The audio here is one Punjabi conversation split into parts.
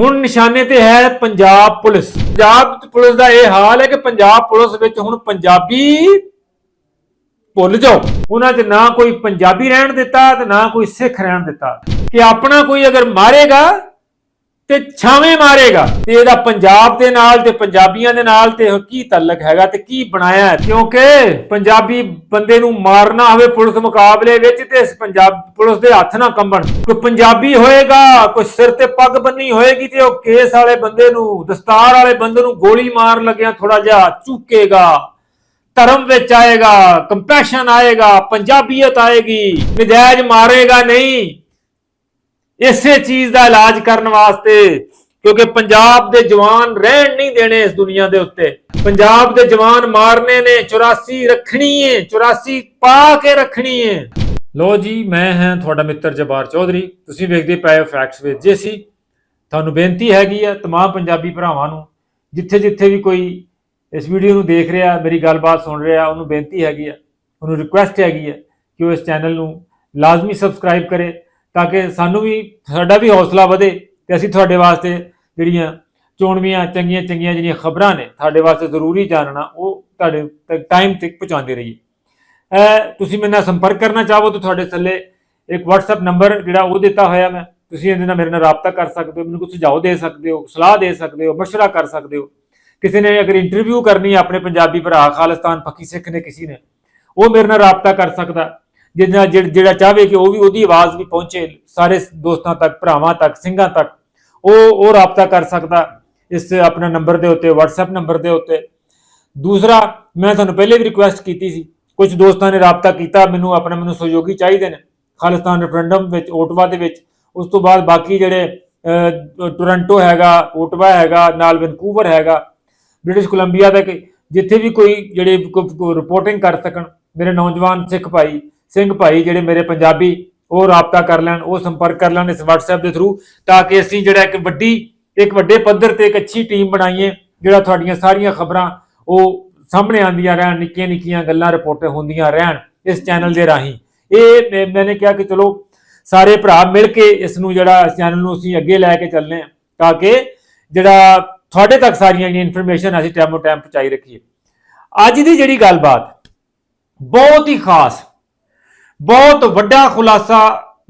ਹੁਣ ਨਿਸ਼ਾਨੇ ਤੇ ਹੈ ਪੰਜਾਬ ਪੁਲਿਸ। ਪੰਜਾਬ ਪੁਲਿਸ ਦਾ ਇਹ ਹਾਲ ਹੈ ਕਿ ਪੰਜਾਬ ਪੁਲਿਸ ਵਿੱਚ ਹੁਣ ਪੰਜਾਬੀ ਭੁੱਲ ਜਾਓ। ਉਹਨਾਂ 'ਚ ਨਾ ਕੋਈ ਪੰਜਾਬੀ ਰਹਿਣ ਦਿੱਤਾ ਤੇ ਨਾ ਕੋਈ ਸਿੱਖ ਰਹਿਣ ਦਿੱਤਾ। ਕਿ ਆਪਣਾ ਕੋਈ ਅਗਰ ਮਾਰੇਗਾ ਤੇ ਛਾਵੇਂ ਮਾਰੇਗਾ। ਤੇ ਇਹਦਾ ਪੰਜਾਬ ਦੇ ਨਾਲ ਤੇ ਪੰਜਾਬੀਆਂ ਦੇ ਨਾਲ ਤੇ ਕੀ ਤਾਲੁਕ ਹੈਗਾ ਤੇ ਕੀ ਬਣਾਇਆ ਹੈ? ਕਿਉਂਕਿ ਪੰਜਾਬੀ ਬੰਦੇ ਨੂੰ ਮਾਰਨਾ ਹੋਵੇ ਪੁਲਿਸ ਮੁਕਾਬਲੇ ਵਿੱਚ ਤੇ ਇਸ ਪੰਜਾਬ ਪੁਲਿਸ ਦੇ ਹੱਥ ਨਾ ਕੰਬਣ। ਕੋਈ ਪੰਜਾਬੀ ਹੋਏਗਾ, ਕੋਈ ਸਿਰ ਤੇ ਪੱਗ ਬੰਨੀ ਹੋਏਗੀ ਤੇ ਉਹ ਕੇਸ ਵਾਲੇ ਬੰਦੇ ਨੂੰ, ਦਸਤਾਰ ਵਾਲੇ ਬੰਦੇ ਨੂੰ ਗੋਲੀ ਮਾਰਨ ਲੱਗਿਆ ਥੋੜਾ ਜਿਹਾ ਚੁੱਕੇਗਾ, ਧਰਮ ਵਿੱਚ ਆਏਗਾ ਕੰਪੈਸ਼ਨ ਆਏਗਾ, ਪੰਜਾਬੀਅਤ ਆਏਗੀ, ਨਜਾਇਜ਼ ਮਾਰੇਗਾ ਨਹੀਂ। ਇਸੇ ਚੀਜ਼ ਦਾ ਇਲਾਜ ਕਰਨ ਵਾਸਤੇ ਕਿਉਂਕਿ ਪੰਜਾਬ ਦੇ ਜਵਾਨ ਰਹਿਣ ਨਹੀਂ ਦੇਣੇ ਇਸ ਦੁਨੀਆ ਦੇ ਉੱਤੇ ਪੰਜਾਬ ਦੇ ਜਵਾਨ ਮਾਰਨੇ ਨੇ 84 ਰੱਖਣੀ ਏ 84 ਪਾ ਕੇ ਰੱਖਣੀ ਏ ਲੋ ਜੀ ਮੈਂ ਹਾਂ ਤੁਹਾਡਾ ਮਿੱਤਰ ਜਬਾਰ ਚੌਧਰੀ ਤੁਸੀਂ ਵੇਖਦੇ ਪਏ ਹੋ ਫੈਕਟਸ ਵਿੱਚ ਜੇਸੀ ਤੁਹਾਨੂੰ ਬੇਨਤੀ ਹੈਗੀ ਆ तमाम ਪੰਜਾਬੀ ਭਰਾਵਾਂ ਨੂੰ ਜਿੱਥੇ ਜਿੱਥੇ ਵੀ ਕੋਈ ਇਸ ਵੀਡੀਓ ਨੂੰ ਦੇਖ ਰਿਹਾ ਮੇਰੀ ਗੱਲਬਾਤ ਸੁਣ ਰਿਹਾ ਉਹਨੂੰ ਬੇਨਤੀ ਹੈਗੀ ਆ ਉਹਨੂੰ ਰਿਕੁਐਸਟ ਹੈਗੀ ਆ ਕਿ ਉਹ ਇਸ ਚੈਨਲ ਨੂੰ ਲਾਜ਼ਮੀ ਸਬਸਕ੍ਰਾਈਬ ਕਰੇ ਤਾਂ ਕਿ ਸਾਨੂੰ ਵੀ ਸਾਡਾ ਵੀ ਹੌਸਲਾ ਵਧੇ ਤੇ ਅਸੀਂ ਤੁਹਾਡੇ ਵਾਸਤੇ ਜਿਹੜੀਆਂ ਚੋਣਵੀਆਂ ਚੰਗੀਆਂ ਚੰਗੀਆਂ ਜਿਹੜੀਆਂ ਖਬਰਾਂ ਨੇ ਤੁਹਾਡੇ ਵਾਸਤੇ ਜ਼ਰੂਰੀ ਜਾਣਨਾ ਉਹ ਤੁਹਾਡੇ ਤੱਕ ਟਾਈਮ ਤੱਕ ਪਹੁੰਚਾਉਂਦੇ ਰਹੀਏ ਅਹ ਤੁਸੀਂ ਮੇਰੇ ਨਾਲ ਸੰਪਰਕ ਕਰਨਾ ਚਾਹੋ ਤਾਂ ਤੁਹਾਡੇ ਥੱਲੇ ਇੱਕ WhatsApp ਨੰਬਰ ਜਿਹੜਾ ਉਹ ਦਿੱਤਾ ਹੋਇਆ ਮੈਂ ਤੁਸੀਂ ਇਹਦੇ ਨਾਲ ਮੇਰੇ ਨਾਲ ਰਾਬਤਾ ਕਰ ਸਕਦੇ ਹੋ ਮੈਨੂੰ ਕੁਝ ਸੁਝਾਅ ਦੇ ਸਕਦੇ ਹੋ ਸਲਾਹ ਦੇ ਸਕਦੇ ਹੋ مشورہ ਕਰ ਸਕਦੇ ਹੋ ਕਿਸੇ ਨੇ ਅਗਰ ਇੰਟਰਵਿਊ ਕਰਨੀ ਹੈ ਆਪਣੇ ਪੰਜਾਬੀ ਭਰਾ ਖਾਲਿਸਤਾਨ ਪੱਕੀ ਸਿੱਖ ਨੇ ਕਿਸੇ ਨੇ ਉਹ ਮੇਰੇ ਨਾਲ ਰਾਬਤਾ ਕਰ ਸਕਦਾ ਜਿਹਦਾ ਜਿਹ- ਜਿਹੜਾ ਚਾਹਵੇ ਕਿ ਉਹ ਵੀ ਉਹਦੀ ਆਵਾਜ਼ ਵੀ ਪਹੁੰਚੇ ਸਾਰੇ ਦੋਸਤਾਂ ਤੱਕ ਭਰਾਵਾਂ ਤੱਕ ਸਿੰਘਾਂ ਤੱਕ। ਉਹ ਉਹ ਰਾਬਤਾ ਕਰ ਸਕਦਾ ਇਸ ਆਪਣਾ ਨੰਬਰ ਦੇ ਉੱਤੇ WhatsApp ਨੰਬਰ ਦੇ ਉੱਤੇ। ਦੂਸਰਾ ਮੈਂ ਤੁਹਾਨੂੰ ਪਹਿਲੇ ਵੀ ਰਿਕੁਐਸਟ ਕੀਤੀ ਸੀ ਕੁਝ ਦੋਸਤਾਂ ਨੇ ਰਾਬਤਾ ਕੀਤਾ ਮੈਨੂੰ ਆਪਣਾ ਮੈਨੂੰ ਸਹਿਯੋਗੀ ਚਾਹੀਦੇ ਨੇ ਖਾਲਿਸਤਾਨ ਰੈਫਰੈਂਡਮ ਵਿੱਚ ਓਟਵਾ ਦੇ ਵਿੱਚ। ਉਸ ਤੋਂ ਬਾਅਦ ਬਾਕੀ ਜਿਹੜੇ ਅਹ, ਟੋਰਾਂਟੋ ਹੈਗਾ ਓਟਵਾ ਹੈਗਾ ਨਾਲ ਵੈਨਕੂਵਰ ਹੈਗਾ ਬ੍ਰਿਟਿਸ਼ ਕੋਲੰਬੀਆ ਦਾ ਜਿੱਥੇ ਵੀ ਕੋਈ ਜਿਹੜੇ ਰਿਪੋਰਟਿੰਗ ਕਰ ਸਕਣ ਮੇਰੇ ਨੌਜਵਾਨ ਸਿੱਖ ਭਾਈ ਸਿੰਘ ਭਾਈ ਜਿਹੜੇ ਮੇਰੇ ਪੰਜਾਬੀ, ਉਹ ਰਾਬਤਾ ਕਰ ਲੈਣ, ਉਹ ਸੰਪਰਕ ਕਰ ਲੈਣ ਇਸ WhatsApp ਦੇ ਥਰੂ ਤਾਂ ਕਿ ਅਸੀਂ ਜਿਹੜਾ ਇੱਕ ਵੱਡੀ, ਇੱਕ ਵੱਡੇ ਪੱਧਰ ਤੇ ਇੱਕ ਅੱਛੀ ਟੀਮ ਬਣਾਈਏ, ਜਿਹੜਾ ਤੁਹਾਡੀਆਂ ਸਾਰੀਆਂ ਖਬਰਾਂ ਉਹ ਸਾਹਮਣੇ ਆਉਂਦੀਆਂ ਰਹਿਣ, ਨਿੱਕੀਆਂ ਨਿੱਕੀਆਂ ਗੱਲਾਂ, ਰਿਪੋਰਟ ਹੁੰਦੀਆਂ ਰਹਿਣ ਇਸ ਚੈਨਲ ਦੇ ਰਾਹੀਂ। ਇਹ ਮੈਨੇ ਕਿਹਾ ਕਿ ਚਲੋ ਸਾਰੇ ਭਰਾ ਮਿਲ ਕੇ ਇਸ ਨੂੰ ਜਿਹੜਾ ਇਸ ਚੈਨਲ ਨੂੰ ਅਸੀਂ ਅੱਗੇ ਲੈ ਕੇ ਚੱਲਨੇ ਆ ਤਾਂ ਕਿ ਜਿਹੜਾ ਤੁਹਾਡੇ ਤੱਕ ਸਾਰੀਆਂ ਜਿਹੜੀਆਂ ਇਨਫੋਰਮੇਸ਼ਨ ਅਸੀਂ ਟਾਈਮੋ ਟਾਈਮ ਪਹੁੰਚਾਈ ਰੱਖੀਏ। ਅੱਜ ਦੀ ਜਿਹੜੀ ਗੱਲਬਾਤ ਬਹੁਤ ਹੀ ਖਾਸ ਬਹੁਤ ਵੱਡਾ ਖੁਲਾਸਾ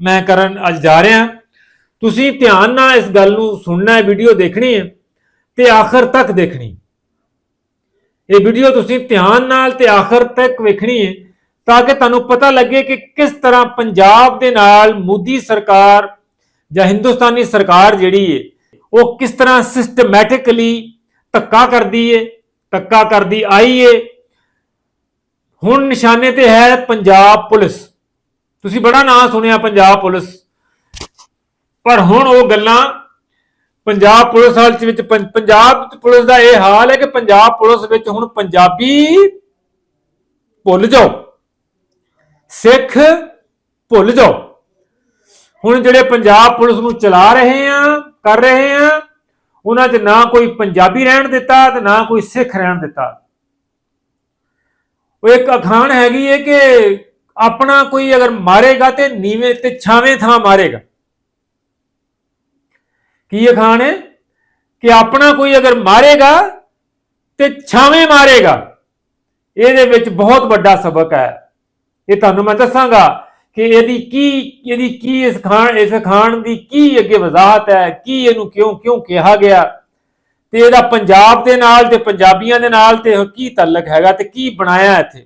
ਮੈਂ ਕਰਨ ਅੱਜ ਜਾ ਰਿਹਾ ਤੁਸੀਂ ਧਿਆਨ ਨਾਲ ਇਸ ਗੱਲ ਨੂੰ ਸੁਣਨਾ ਹੈ, ਵੀਡੀਓ ਦੇਖਣੀ ਹੈ ਤੇ ਆਖਰ ਤੱਕ ਦੇਖਣੀ। ਇਹ ਵੀਡੀਓ ਤੁਸੀਂ ਧਿਆਨ ਨਾਲ ਤੇ ਆਖਰ ਤੱਕ ਵੇਖਣੀ ਹੈ ਤਾਂ ਕਿ ਤੁਹਾਨੂੰ ਪਤਾ ਲੱਗੇ ਕਿ ਕਿਸ ਤਰ੍ਹਾਂ ਪੰਜਾਬ ਦੇ ਨਾਲ ਮੋਦੀ ਸਰਕਾਰ ਜਾਂ ਹਿੰਦੁਸਤਾਨੀ ਸਰਕਾਰ ਜਿਹੜੀ ਹੈ, ਉਹ ਕਿਸ ਤਰ੍ਹਾਂ ਸਿਸਟਮੈਟਿਕਲੀ ਧੱਕਾ ਕਰਦੀ ਏ ਧੱਕਾ ਕਰਦੀ ਆਈ ਏ ਹੁਣ ਨਿਸ਼ਾਨੇ ਤੇ ਹੈ ਪੰਜਾਬ ਪੁਲਿਸ। ਤੁਸੀਂ ਬੜਾ ਨਾਂ ਸੁਣਿਆ ਪੰਜਾਬ ਪੁਲਿਸ। ਪਰ ਹੁਣ ਉਹ ਗੱਲਾਂ ਪੰਜਾਬ ਪੁਲਿਸ ਹਾਲ ਵਿੱਚ ਪੰਜਾਬ ਪੁਲਿਸ ਦਾ ਇਹ ਹਾਲ ਹੈ ਕਿ ਪੰਜਾਬ ਪੁਲਿਸ ਵਿੱਚ ਹੁਣ ਪੰਜਾਬੀ ਭੁੱਲ ਜਾਓ। ਸਿੱਖ ਭੁੱਲ ਜਾਓ। ਹੁਣ ਜਿਹੜੇ ਪੰਜਾਬ ਪੁਲਿਸ ਨੂੰ ਚਲਾ ਰਹੇ ਆ, ਕਰ ਰਹੇ ਆ, ਉਹਨਾਂ 'ਚ ਨਾ ਕੋਈ ਪੰਜਾਬੀ ਰਹਿਣ ਦਿੱਤਾ ਤੇ ਨਾ ਕੋਈ ਸਿੱਖ ਰਹਿਣ ਦਿੱਤਾ। ਉਹ ਇੱਕ ਅਖਾਣ ਹੈਗੀ ਹੈ ਕਿ ਆਪਣਾ ਕੋਈ ਅਗਰ ਮਾਰੇਗਾ ਤੇ ਨੀਵੇਂ ਤੇ ਛਾਵੇਂ ਥਾਂ ਮਾਰੇਗਾ। ਕੀ ਅਖਾਣ ਹੈ? ਕਿ ਆਪਣਾ ਕੋਈ ਅਗਰ ਮਾਰੇਗਾ ਤੇ ਛਾਵੇਂ ਮਾਰੇਗਾ। ਇਹਦੇ ਵਿੱਚ ਬਹੁਤ ਵੱਡਾ ਸਬਕ ਹੈ। ਇਹ ਤੁਹਾਨੂੰ ਮੈਂ ਦੱਸਾਂਗਾ ਕਿ ਇਹਦੀ ਕੀ ਇਹਦੀ ਕੀ ਇਸ ਖਾਣ, ਇਸ ਖਾਨ ਦੀ ਕੀ ਅੱਗੇ ਵਜ਼ਾਹਤ ਹੈ, ਕੀ ਇਹਨੂੰ ਕਿਉਂ ਕਿਉਂ ਕਿਹਾ ਗਿਆ। ਤੇ ਇਹਦਾ ਪੰਜਾਬ ਦੇ ਨਾਲ ਤੇ ਪੰਜਾਬੀਆਂ ਦੇ ਨਾਲ ਤੇ ਕੀ ਤਾਲੁਕ ਹੈਗਾ ਤੇ ਕੀ ਬਣਾਇਆ ਇੱਥੇ?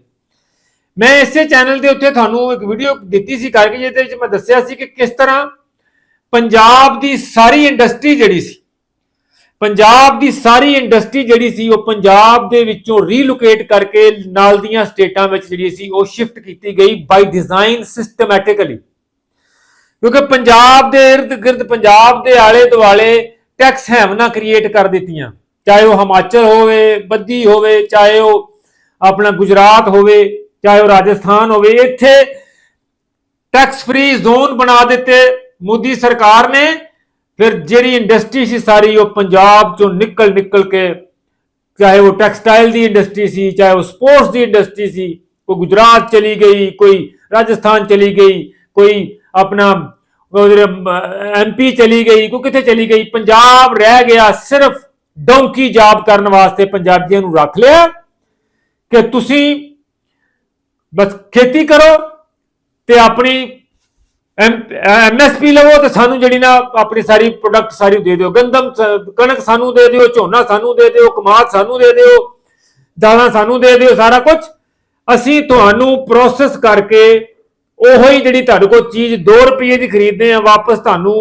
ਮੈਂ ਇਸੇ ਚੈਨਲ ਦੇ ਉੱਤੇ ਤੁਹਾਨੂੰ ਇੱਕ ਵੀਡੀਓ ਦਿੱਤੀ ਸੀ ਕਰਕੇ ਜਿਹਦੇ ਵਿੱਚ ਮੈਂ ਦੱਸਿਆ ਸੀ ਕਿ ਕਿਸ ਤਰ੍ਹਾਂ ਪੰਜਾਬ ਦੀ ਸਾਰੀ ਇੰਡਸਟਰੀ ਜਿਹੜੀ ਸੀ, ਪੰਜਾਬ ਦੀ ਸਾਰੀ ਇੰਡਸਟਰੀ ਜਿਹੜੀ ਸੀ ਉਹ ਪੰਜਾਬ ਦੇ ਵਿੱਚੋਂ ਰੀਲੋਕੇਟ ਕਰਕੇ ਨਾਲ ਦੀਆਂ ਸਟੇਟਾਂ ਵਿੱਚ ਜਿਹੜੀ ਸੀ ਉਹ ਸ਼ਿਫਟ ਕੀਤੀ ਗਈ ਬਾਈ ਡਿਜ਼ਾਈਨ ਸਿਸਟਮੈਟਿਕਲੀ ਕਿਉਂਕਿ ਪੰਜਾਬ ਦੇ ਇਰਦ ਗਿਰਦ ਪੰਜਾਬ ਦੇ ਆਲੇ ਦੁਆਲੇ ਟੈਕਸ ਹੈਵਨਾਂ ਕ੍ਰੀਏਟ ਕਰ ਦਿੱਤੀਆਂ। ਚਾਹੇ ਉਹ ਹਿਮਾਚਲ ਹੋਵੇ, ਬੱਦੀ ਹੋਵੇ, ਚਾਹੇ ਉਹ ਆਪਣਾ ਗੁਜਰਾਤ ਹੋਵੇ ਚਾਹੇ ਉਹ ਰਾਜਸਥਾਨ ਹੋਵੇ, ਇੱਥੇ ਟੈਕਸ ਫ੍ਰੀ ਜ਼ੋਨ ਬਣਾ ਦਿੱਤੇ ਮੋਦੀ ਸਰਕਾਰ ਨੇ। ਫਿਰ ਜਿਹੜੀ ਇੰਡਸਟਰੀ ਸੀ ਸਾਰੀ, ਉਹ ਪੰਜਾਬ ਚੋਂ ਨਿਕਲ ਨਿਕਲ ਕੇ ਚਾਹੇ ਉਹ ਟੈਕਸਟਾਈਲ ਦੀ ਇੰਡਸਟਰੀ ਸੀ, ਚਾਹੇ ਉਹ ਸਪੋਰਟਸ ਦੀ ਇੰਡਸਟਰੀ ਸੀ ਕੋਈ ਗੁਜਰਾਤ ਚਲੀ ਗਈ, ਕੋਈ ਰਾਜਸਥਾਨ ਚਲੀ ਗਈ, ਕੋਈ ਆਪਣਾ ਉਹ ਜਿਹੜੇ ਐਮਪੀ ਚਲੀ ਗਈ, ਕੋਈ ਕਿੱਥੇ ਚਲੀ ਗਈ, ਪੰਜਾਬ ਰਹਿ ਗਿਆ ਸਿਰਫ ਡੌਂਕੀ ਜਾਬ ਕਰਨ ਵਾਸਤੇ ਪੰਜਾਬੀਆਂ ਨੂੰ ਰੱਖ ਲਿਆ ਕਿ ਤੁਸੀਂ ਬਸ ਖੇਤੀ ਕਰੋ ਤੇ ਆਪਣੀ ਐਮਐਸਪੀ ਲਵੋ ਤੇ ਸਾਨੂੰ ਜਿਹੜੀ ਨਾ ਆਪਣੀ ਸਾਰੀ ਪ੍ਰੋਡਕਟ ਸਾਰੀ ਦੇ ਦਿਓ। ਗੰਦਮ ਕਣਕ ਸਾਨੂੰ ਦੇ ਦਿਓ, ਝੋਨਾ ਸਾਨੂੰ ਦੇ ਦਿਓ ਕਮਾਦ ਸਾਨੂੰ ਦੇ ਦਿਓ, ਦਾਲਾਂ ਸਾਨੂੰ ਦੇ ਦਿਓ, ਸਾਰਾ ਕੁਝ ਅਸੀਂ ਤੁਹਾਨੂੰ ਪ੍ਰੋਸੈਸ ਕਰਕੇ ਉਹੋ ਹੀ ਜਿਹੜੀ ਤੁਹਾਡੇ ਕੋਲ ਚੀਜ਼ 2 ਰੁਪਏ ਦੀ ਖਰੀਦਦੇ ਆ ਵਾਪਸ ਤੁਹਾਨੂੰ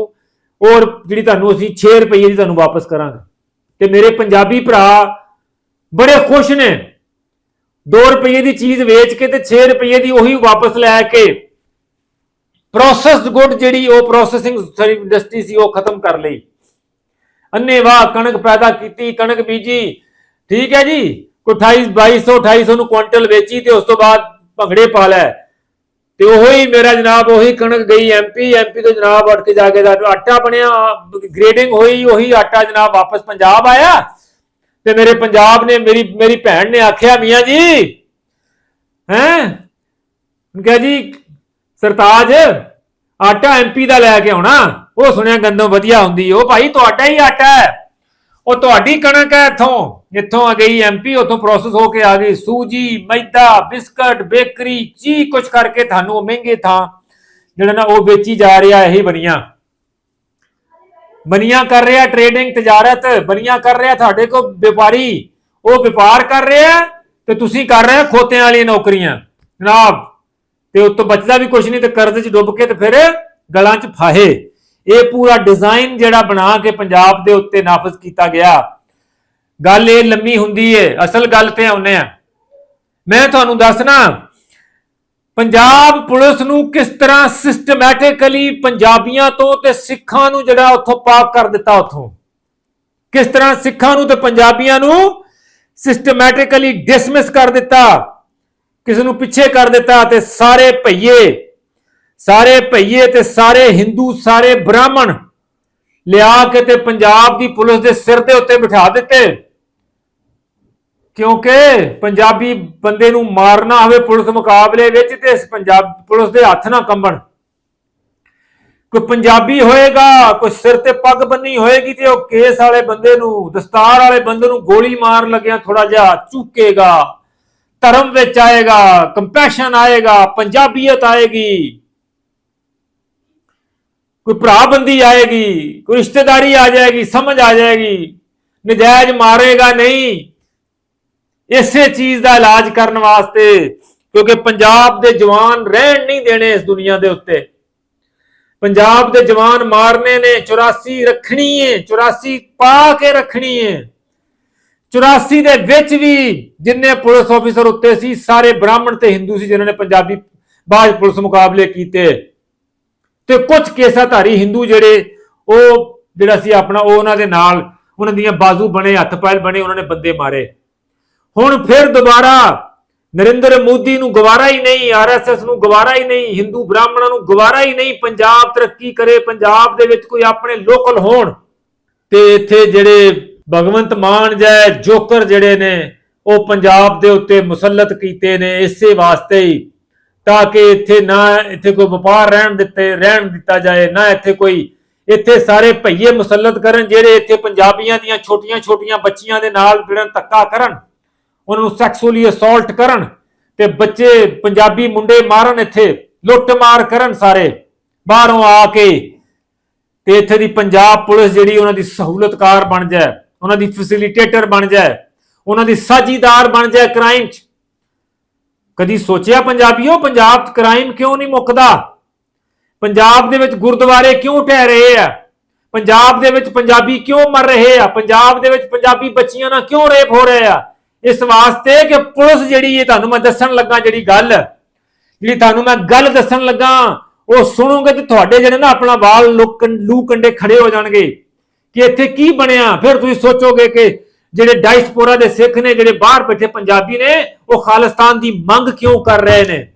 ਔਰ ਜਿਹੜੀ ਤੁਹਾਨੂੰ ਅਸੀਂ 6 ਰੁਪਏ ਦੀ ਤੁਹਾਨੂੰ ਵਾਪਸ ਕਰਾਂਗੇ। ਤੇ ਮੇਰੇ ਪੰਜਾਬੀ ਭਰਾ ਬੜੇ ਖੁਸ਼ ਨੇ। 2 ਰੁਪਏ ਦੀ ਚੀਜ਼ ਵੇਚ ਕੇ ਤੇ 6 ਰੁਪਏ ਦੀ ਉਹੀ ਵਾਪਸ ਲੈ ਕੇ ਪ੍ਰੋਸੈਸਡ ਗੁੱਡ ਜਿਹੜੀ ਉਹ ਪ੍ਰੋਸੈਸਿੰਗ ਇੰਡਸਟਰੀ ਸੀ, ਉਹ ਖਤਮ ਕਰ ਲਈ। ਅੰਨੇਵਾਹ ਕਣਕ ਪੈਦਾ ਕੀਤੀ, ਕਣਕ ਬੀਜੀ। ਠੀਕ ਹੈ ਜੀ? ਕੋਈ 28 2200 2800 ਨੂੰ ਕੁਇੰਟਲ ਵੇਚੀ ਤੇ ਉਸ ਤੋਂ ਬਾਅਦ ਭੰਗੜੇ ਪਾ ਲੈ। ਤੇ ਉਹੀ ਮੇਰਾ ਜਨਾਬ, ਉਹੀ ਕਣਕ ਗਈ ਐਮਪੀ ਐਮਪੀ ਤੋਂ ਜਨਾਬ ਉੱਠ ਕੇ ਜਾ ਕੇ ਆਟਾ ਬਣਿਆ। ਗ੍ਰੇਡਿੰਗ ਹੋਈ, ਉਹੀ ਆਟਾ ਜਨਾਬ ਵਾਪਸ ਪੰਜਾਬ ਆਇਆ। ਤੇ ਮੇਰੇ ਪੰਜਾਬ ਨੇ ਮੇਰੀ ਮੇਰੀ ਭੈਣ ਨੇ ਆਖਿਆ, ਮੀਆਂ ਜੀ, ਹੈਂ? ਕਿਹਾ ਜੀ, ਸਰਤਾਜ, ਆਟਾ ਐਮਪੀ ਦਾ ਲੈ ਕੇ ਆਉਣਾ। ਉਹ ਸੁਣਿਆ ਗੰਦੋਂ ਵਧੀਆ ਹੁੰਦੀ ਉਹ ਭਾਈ, ਤੁਹਾਡਾ ਹੀ ਆਟਾ ਹੈ। ਉਹ ਤੁਹਾਡੀ ਕਣਕ ਹੈ ਇੱਥੋਂ। ਇੱਥੋਂ ਆ ਗਈ ਐਮਪੀ ਉੱਥੋਂ ਪ੍ਰੋਸੈਸ ਹੋ ਕੇ ਆ ਗਈ। ਸੂਜੀ, ਮੈਦਾ, ਬਿਸਕਟ, ਬੇਕਰੀ, ਚੀ ਕੁਝ ਕਰਕੇ ਤੁਹਾਨੂੰ ਉਹ ਮਹਿੰਗੇ ਥਾਂ, ਜਿਹੜਾ ਨਾ ਉਹ ਵੇਚੀ ਜਾ ਰਿਹਾ, ਇਹੀ ਬਣੀਆਂ। ਬਨੀਆਂ ਕਰ ਰਿਹਾ ਟ੍ਰੇਡਿੰਗ ਤਜਾਰਤ ਬਨੀਆਂ ਕਰ ਰਿਹਾ ਤੁਹਾਡੇ ਕੋਲ ਵਪਾਰੀ, ਉਹ ਵਪਾਰ ਕਰ ਰਿਹਾ ਤੇ ਤੁਸੀਂ ਕਰ ਰਹੇ ਹੋ ਖੋਤਿਆਂ ਵਾਲੀਆਂ ਨੌਕਰੀਆਂ। ਜਨਾਬ, ਤੇ ਉਤੋਂ ਬਚਦਾ ਵੀ ਕੁਝ ਨਹੀਂ ਤੇ ਕਰਜ਼ 'ਚ ਡੁੱਬ ਕੇ ਤੇ ਫਿਰ ਗਲਾਂ 'ਚ ਫਾਹੇ। ਇਹ ਪੂਰਾ ਡਿਜ਼ਾਈਨ ਜਿਹੜਾ ਬਣਾ ਕੇ ਪੰਜਾਬ ਦੇ ਉੱਤੇ ਨਾਫਜ਼ ਕੀਤਾ ਗਿਆ। ਗੱਲ ਇਹ ਲੰਮੀ ਹੁੰਦੀ ਏ, ਅਸਲ ਗੱਲ ਤੇ ਆਉਨੇ ਆ। ਮੈਂ ਤੁਹਾਨੂੰ ਦੱਸਣਾ ਪੰਜਾਬ ਪੁਲਿਸ ਨੂੰ ਕਿਸ ਤਰ੍ਹਾਂ ਸਿਸਟਮੈਟਿਕਲੀ ਪੰਜਾਬੀਆਂ ਤੋਂ ਤੇ ਸਿੱਖਾਂ ਨੂੰ ਜਿਹੜਾ ਉੱਥੋਂ ਪਾਕ ਕਰ ਦਿੱਤਾ ਉੱਥੋਂ? ਕਿਸ ਤਰ੍ਹਾਂ ਸਿੱਖਾਂ ਨੂੰ ਤੇ ਪੰਜਾਬੀਆਂ ਨੂੰ ਸਿਸਟਮੈਟਿਕਲੀ ਡਿਸਮਿਸ ਕਰ ਦਿੱਤਾ? ਕਿਸੇ ਨੂੰ ਪਿੱਛੇ ਕਰ ਦਿੱਤਾ ਤੇ ਸਾਰੇ ਭਈਏ ਸਾਰੇ ਭਈਏ ਤੇ ਸਾਰੇ ਹਿੰਦੂ, ਸਾਰੇ ਬ੍ਰਾਹਮਣ ਲਿਆ ਕੇ ਤੇ ਪੰਜਾਬ ਦੀ ਪੁਲਿਸ ਦੇ ਸਿਰ ਦੇ ਉੱਤੇ ਬਿਠਾ ਦਿੱਤੇ? ਕਿਉਂਕਿ ਪੰਜਾਬੀ ਬੰਦੇ ਨੂੰ ਮਾਰਨਾ ਹੋਵੇ ਪੁਲਿਸ ਮੁਕਾਬਲੇ ਵਿੱਚ ਤੇ ਇਸ ਪੰਜਾਬ ਪੁਲਿਸ ਦੇ ਹੱਥ ਨਾ ਕੰਬਣ। ਕੋਈ ਪੰਜਾਬੀ ਹੋਏਗਾ, ਕੋਈ ਸਿਰ ਤੇ ਪੱਗ ਬੰਨੀ ਹੋਏਗੀ ਤੇ ਉਹ ਕੇਸ ਵਾਲੇ ਬੰਦੇ ਨੂੰ, ਦਸਤਾਰ ਵਾਲੇ ਬੰਦੇ ਨੂੰ ਗੋਲੀ ਮਾਰਨ ਲੱਗਿਆ ਥੋੜਾ ਜਿਹਾ ਚੁੱਕੇਗਾ, ਧਰਮ ਵਿੱਚ ਆਏਗਾ ਕੰਪੈਸ਼ਨ ਆਏਗਾ, ਪੰਜਾਬੀਅਤ ਆਏਗੀ। ਕੋਈ ਭਰਾ ਬੰਦੀ ਆਏਗੀ, ਕੋਈ ਰਿਸ਼ਤੇਦਾਰੀ ਆ ਜਾਏਗੀ, ਸਮਝ ਆ ਜਾਏਗੀ, ਨਜਾਇਜ਼ ਮਾਰੇਗਾ ਨਹੀਂ। ਇਸੇ ਚੀਜ਼ ਦਾ ਇਲਾਜ ਕਰਨ ਵਾਸਤੇ, ਕਿਉਂਕਿ ਪੰਜਾਬ ਦੇ ਜਵਾਨ ਰਹਿਣ ਨਹੀਂ ਦੇਣੇ ਇਸ ਦੁਨੀਆ ਦੇ ਉੱਤੇ। ਪੰਜਾਬ ਦੇ ਜਵਾਨ ਮਾਰਨੇ ਨੇ 84 ਰੱਖਣੀ ਏ 84 ਪਾ ਕੇ ਰੱਖਣੀ ਏ। 84 ਦੇ ਵਿੱਚ ਵੀ ਜਿੰਨੇ ਪੁਲਿਸ ਆਫੀਸਰ ਉੱਤੇ ਸੀ, ਸਾਰੇ ਬ੍ਰਾਹਮਣ ਤੇ ਹਿੰਦੂ ਸੀ ਜਿਨ੍ਹਾਂ ਨੇ ਪੰਜਾਬੀ ਬਾਜ ਪੁਲਿਸ ਮੁਕਾਬਲੇ ਕੀਤੇ। ਤੇ ਕੁਝ ਕੇਸਾਧਾਰੀ ਹਿੰਦੂ ਜਿਹੜੇ, ਉਹ ਜਿਹੜਾ ਸੀ ਆਪਣਾ, ਉਹ ਉਹਨਾਂ ਦੇ ਨਾਲ, ਉਹਨਾਂ ਦੀਆਂ ਬਾਜ਼ੂ ਬਣੇ ਹੱਥ ਪੈਰ ਬਣੇ, ਉਹਨਾਂ ਨੇ ਬੰਦੇ ਮਾਰੇ। ਹੁਣ ਫਿਰ ਦੁਬਾਰਾ ਨਰਿੰਦਰ ਮੋਦੀ ਨੂੰ ਗਵਾਰਾ ਹੀ ਨਹੀਂ ਆਰਐਸਐਸ ਨੂੰ ਗਵਾਰਾ ਹੀ ਨਹੀਂ, ਹਿੰਦੂ ਬ੍ਰਾਹਮਣਾਂ ਨੂੰ ਗਵਾਰਾ ਹੀ ਨਹੀਂ, ਪੰਜਾਬ ਤਰੱਕੀ ਕਰੇ, ਪੰਜਾਬ ਦੇ ਵਿੱਚ ਕੋਈ ਆਪਣੇ ਲੋਕਲ ਹੋਣ। ਤੇ ਇੱਥੇ ਜਿਹੜੇ ਭਗਵੰਤ ਮਾਨ ਜੈ, ਜੋਕਰ ਜਿਹੜੇ ਨੇ, ਉਹ ਪੰਜਾਬ ਦੇ ਉੱਤੇ ਮੁਸਲਤ ਕੀਤੇ ਨੇ ਇਸੇ ਵਾਸਤੇ ਹੀ, ਤਾਂ ਕਿ ਇੱਥੇ ਨਾ ਇੱਥੇ ਕੋਈ ਵਪਾਰ ਰਹਿਣ ਦਿੱਤੇ, ਰਹਿਣ ਦਿੱਤਾ ਜਾਏ, ਨਾ ਇੱਥੇ ਕੋਈ ਇੱਥੇ ਸਾਰੇ ਭਈਏ ਮੁਸਲਤ ਕਰਨ, ਜਿਹੜੇ ਇੱਥੇ ਪੰਜਾਬੀਆਂ ਦੀਆਂ ਛੋਟੀਆਂ-ਛੋਟੀਆਂ ਬੱਚੀਆਂ ਦੇ ਨਾਲ ਜਿਹੜਾ ਧੱਕਾ ਕਰਨ। ਉਹਨਾਂ ਨੂੰ ਸੈਕਸੁਅਲੀ ਅਸੌਲਟ ਕਰਨ ਤੇ ਬੱਚੇ, ਪੰਜਾਬੀ ਮੁੰਡੇ ਮਾਰਨ ਇੱਥੇ, ਲੁੱਟ ਮਾਰ ਕਰਨ ਸਾਰੇ, ਬਾਹਰੋਂ ਆ ਕੇ। ਤੇ ਇੱਥੇ ਦੀ ਪੰਜਾਬ ਪੁਲਿਸ ਜਿਹੜੀ ਉਹਨਾਂ ਦੀ ਸਹੂਲਤਕਾਰ ਬਣ ਜਾਏ, ਉਹਨਾਂ ਦੀ ਫੈਸਿਲਿਟੇਟਰ ਬਣ ਜਾਏ, ਉਹਨਾਂ ਦੀ ਸਾਜੀਦਾਰ ਬਣ ਜਾਏ ਕ੍ਰਾਈਮ 'ਚ। ਕਦੀ ਸੋਚਿਆ ਪੰਜਾਬੀਓ, ਪੰਜਾਬ 'ਚ ਕ੍ਰਾਈਮ ਕਿਉਂ ਨਹੀਂ ਮੁੱਕਦਾ? ਪੰਜਾਬ ਦੇ ਵਿੱਚ ਗੁਰਦੁਆਰੇ ਕਿਉਂ ਟਹਿ ਰਹੇ ਆ? ਪੰਜਾਬ ਦੇ ਵਿੱਚ ਪੰਜਾਬੀ ਕਿਉਂ ਮਰ ਰਹੇ ਆ? ਪੰਜਾਬ ਦੇ ਵਿੱਚ ਪੰਜਾਬੀ ਬੱਚੀਆਂ ਨਾਲ ਕਿਉਂ ਰੇਪ ਹੋ ਰਹੇ ਆ? ਇਸ ਵਾਸਤੇ ਕਿ ਪੁਲਿਸ ਜਿਹੜੀ ਇਹ ਤੁਹਾਨੂੰ ਮੈਂ ਦੱਸਣ ਲੱਗਾ ਜਿਹੜੀ ਗੱਲ, ਜਿਹੜੀ ਤੁਹਾਨੂੰ ਮੈਂ ਗੱਲ ਦੱਸਣ ਲੱਗਾ, ਉਹ ਸੁਣੋਗੇ ਤੇ ਤੁਹਾਡੇ ਜਿਹੜੇ ਨਾ ਆਪਣਾ ਵਾਲ ਲੂ ਕੰਡੇ ਖੜੇ ਹੋ ਜਾਣਗੇ ਕਿ ਇੱਥੇ ਕੀ ਬਣਿਆ। ਫਿਰ ਤੁਸੀਂ ਸੋਚੋਗੇ ਕਿ ਜਿਹੜੇ ਡਾਇਸਪੋਰਾ ਦੇ ਸਿੱਖ ਨੇ, ਜਿਹੜੇ ਬਾਹਰ ਬੈਠੇ ਪੰਜਾਬੀ ਨੇ, ਉਹ ਖਾਲਿਸਤਾਨ ਦੀ ਮੰਗ ਕਿਉਂ ਕਰ ਰਹੇ ਨੇ?